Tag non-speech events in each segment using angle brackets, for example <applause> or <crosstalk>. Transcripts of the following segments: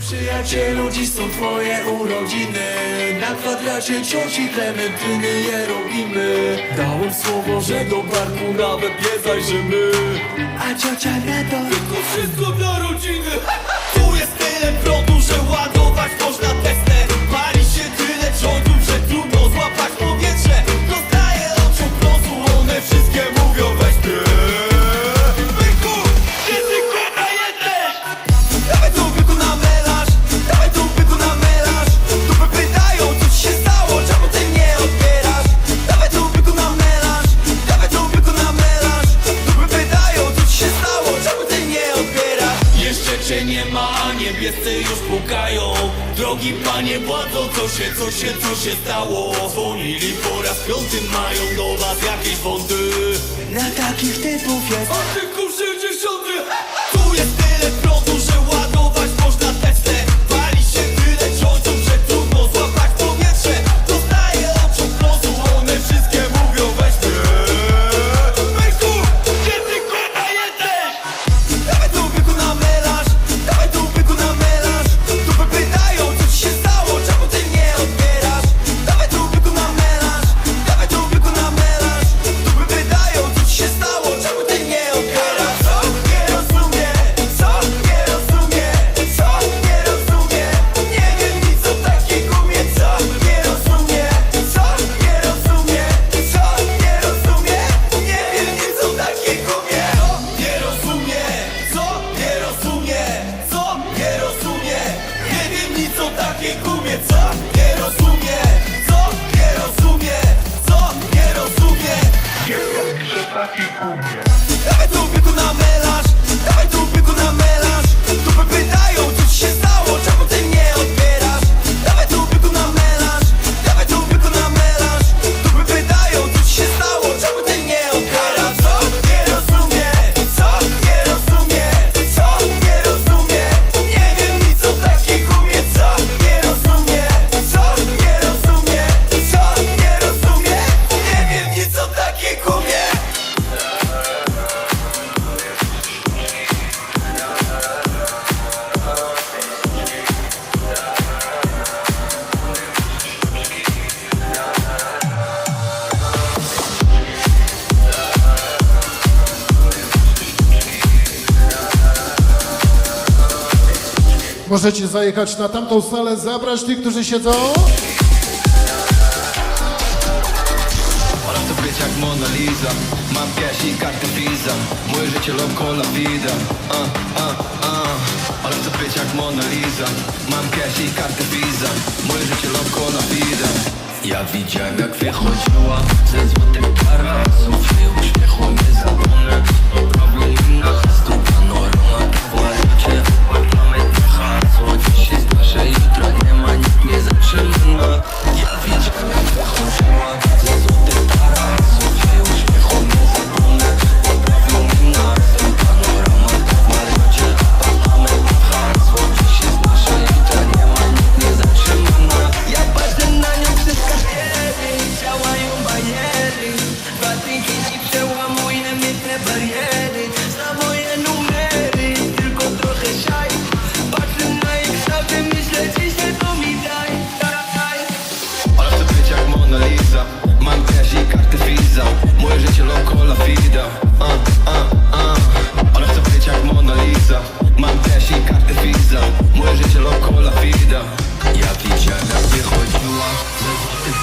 Przyjacielu, dziś są twoje urodziny. Na kwadracie cioci Klementyny je robimy. Dałem słowo, że do parku nawet nie zajrzymy. A ciocia na to Tylko wszystko dla rodziny. <laughs> Tu jest tyle prądu, że ładować można testy niebiescy już pukają. Drogi panie władzo, co się, co się, co się stało? Dzwonili po raz piąty, mają do was jakieś wąty. Na takich typów jest Artykuł 60 Tu jest Dawaj tu byku na melarz, Możecie zajechać na tamtą salę, zabrać tych, którzy siedzą. Ale to być jak Mona Lisa. Mam cash i karty Visa. Moje życie loco la vida uh, uh. Ale to być jak Mona Lisa. Mam cash i karty Visa. Moje życie loco la vida Ja widziałem jak wychodziła bariery numery Tylko trochę na kształty Myślę mi daj. Ale chcę być jak Mona Lisa. Mam cash i karty Visa. Moje życie loco la. Ale chcę jak Mona Lisa. Mam cash i karty Visa. Moje życie loco la vida. Ja widziałem jak wychodziła Ze złotych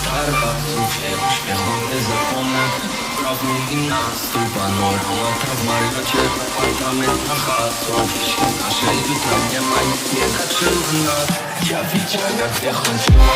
uśmiechu nie zapomnę Na stół Panorama ta w mariocie Apartament na hasło. Dziś jest nasze jutro Nie ma nic nie zatrzyma nas. Ja widziałem jak wychodziła